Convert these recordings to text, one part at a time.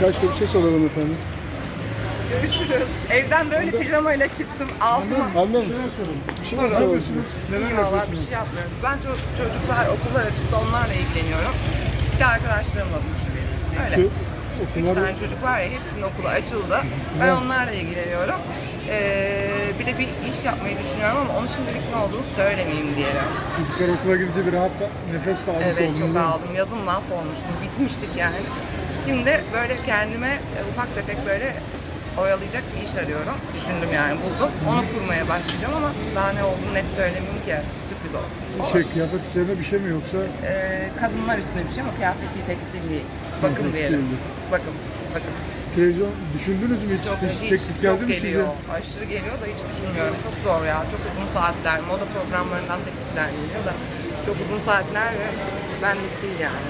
Birkaç da bir şey soralım efendim. Görüşürüz. Evden böyle pijamayla çıktım. Altıma Annem. Bir şeyler soralım. Bir şeyler Sorun. soralım. Neler İyi valla bir yapıyorsunuz? şey yapmıyoruz. Ben ço- çocuklar okullar açıkta onlarla ilgileniyorum. Bir de arkadaşlarımla buluşuyoruz. Öyle. Ki Üç okullar tane çocuk var ya hepsinin okulu açıldı. Ben onlarla ilgileniyorum. Ee, bir de bir iş yapmayı düşünüyorum ama onun şimdilik ne olduğunu söylemeyeyim diyelim. çocuklar okula gidince bir rahat da nefes de almış Evet oldunuz. çok değil mi? aldım. Yazın mahvolmuştum. Bitmiştik yani. Şimdi böyle kendime e, ufak tefek böyle oyalayacak bir iş arıyorum. Düşündüm yani buldum. Onu kurmaya başlayacağım ama daha ne olduğunu net söylemeyeyim ki sürpriz olsun. Şey kıyafet üzerine bir şey mi yoksa Ee, kadınlar üstüne bir şey ama kıyafet değil, tekstil değil. Bakım Tekstil diyelim. değil. Bakım, bakım. televizyon düşündünüz mü hiç? Çok, hiç hiç, teklif çok geldi mi size? geliyor. Aşırı geliyor da hiç düşünmüyorum. Çok zor ya. Çok uzun saatler. Moda programlarından teklifler geliyor da çok uzun saatler ve benlik değil yani.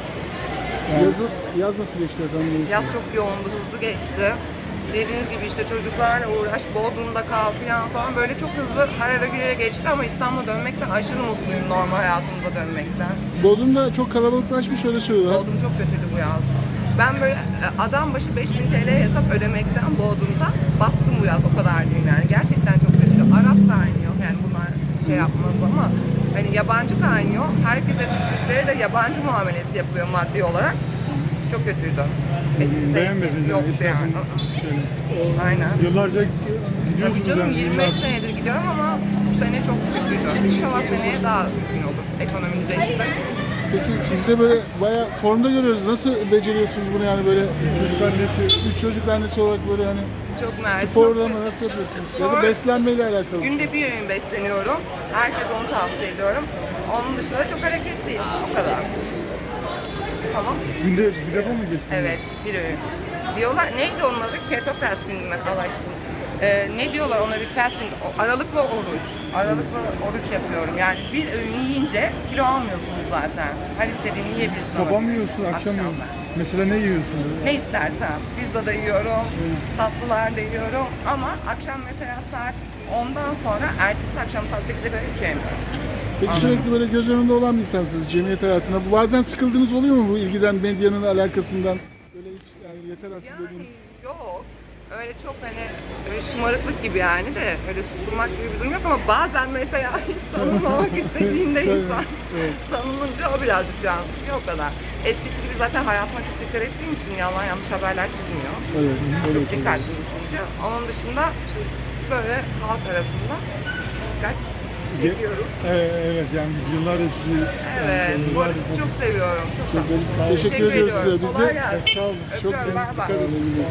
Yazı, yaz nasıl geçti efendim? Yaz çok yoğundu, hızlı geçti. Dediğiniz gibi işte çocuklarla uğraş, Bodrum'da kal falan falan böyle çok hızlı her ara güre geçti ama İstanbul'a dönmekten aşırı mutluyum normal hayatımıza dönmekten. Bodrum'da çok kalabalıklaşmış öyle söylüyorlar. Bodrum çok kötüydü bu yaz. Ben böyle e, adam başı 5000 TL hesap ödemekten Bodrum'da battım bu yaz o kadar diyeyim yani. Gerçekten çok kötüydü. Arap kaynıyor yani bunlar şey yapmaz ama hani yabancı kaynıyor. Herkese de yabancı muamelesi yapılıyor maddi olarak. Çok kötüydü. Eski zevki Beğenmediniz yoktu yani. yani. Şöyle. Aynen. Yıllarca Tabii gidiyorsunuz canım yani. 25 yıllar- senedir gidiyorum ama bu sene çok kötüydü. İnşallah seneye daha düzgün olur. Ekonomi düzelirse. Peki siz de böyle bayağı formda görüyoruz. Nasıl beceriyorsunuz bunu yani böyle çocuk annesi, üç çocuk annesi olarak böyle hani Çok mersi. sporla mı nasıl yapıyorsunuz? Ya da Spor- beslenmeyle alakalı. Günde bir öğün besleniyorum. Herkes onu tavsiye ediyorum. Onun dışında çok hareketliyim. O kadar. Tamam. Günde bir defa mı geçtiniz? Evet, bir öğün. Diyorlar, neydi onun adı? Keto fasting mi? Allah aşkına. Ee, ne diyorlar ona bir fasting, aralıklı oruç. Aralıklı oruç yapıyorum. Yani bir öğün yiyince kilo almıyorsunuz zaten. Her istediğini yiyebilirsin. Sabah mı yiyorsun, akşam mı? Akşamlar. Mesela ne yiyorsun? Ne istersen. Pizza da yiyorum, tatlılar da yiyorum. Ama akşam mesela saat 10'dan sonra ertesi akşam saat 8'e kadar hiçbir şey yemiyorum. Peki sürekli böyle göz önünde olan bir insansınız cemiyet hayatında. Bu bazen sıkıldığınız oluyor mu bu ilgiden, medyanın alakasından? Böyle hiç yani yeter artık Yani dediğiniz. yok. Öyle çok hani öyle şımarıklık gibi yani de öyle sıkılmak gibi bir durum yok ama bazen mesela hiç tanınmamak istediğinde insan evet. tanınınca o birazcık can sıkıyor o kadar. Eskisi gibi zaten hayatıma çok dikkat ettiğim için yalan yanlış haberler çıkmıyor. Evet, evet, Çok dikkatliyim çünkü. Onun dışında böyle halk arasında dikkat çekiyoruz. Evet, evet yani biz yıllardır sizi Evet, yani yıllardır- çok seviyorum. Çok, Çok tatlısın. teşekkür ediyoruz size. Biz Kolay de gelsin. sağ olun. Çok Öpüyorum, bay bay. dikkat edin.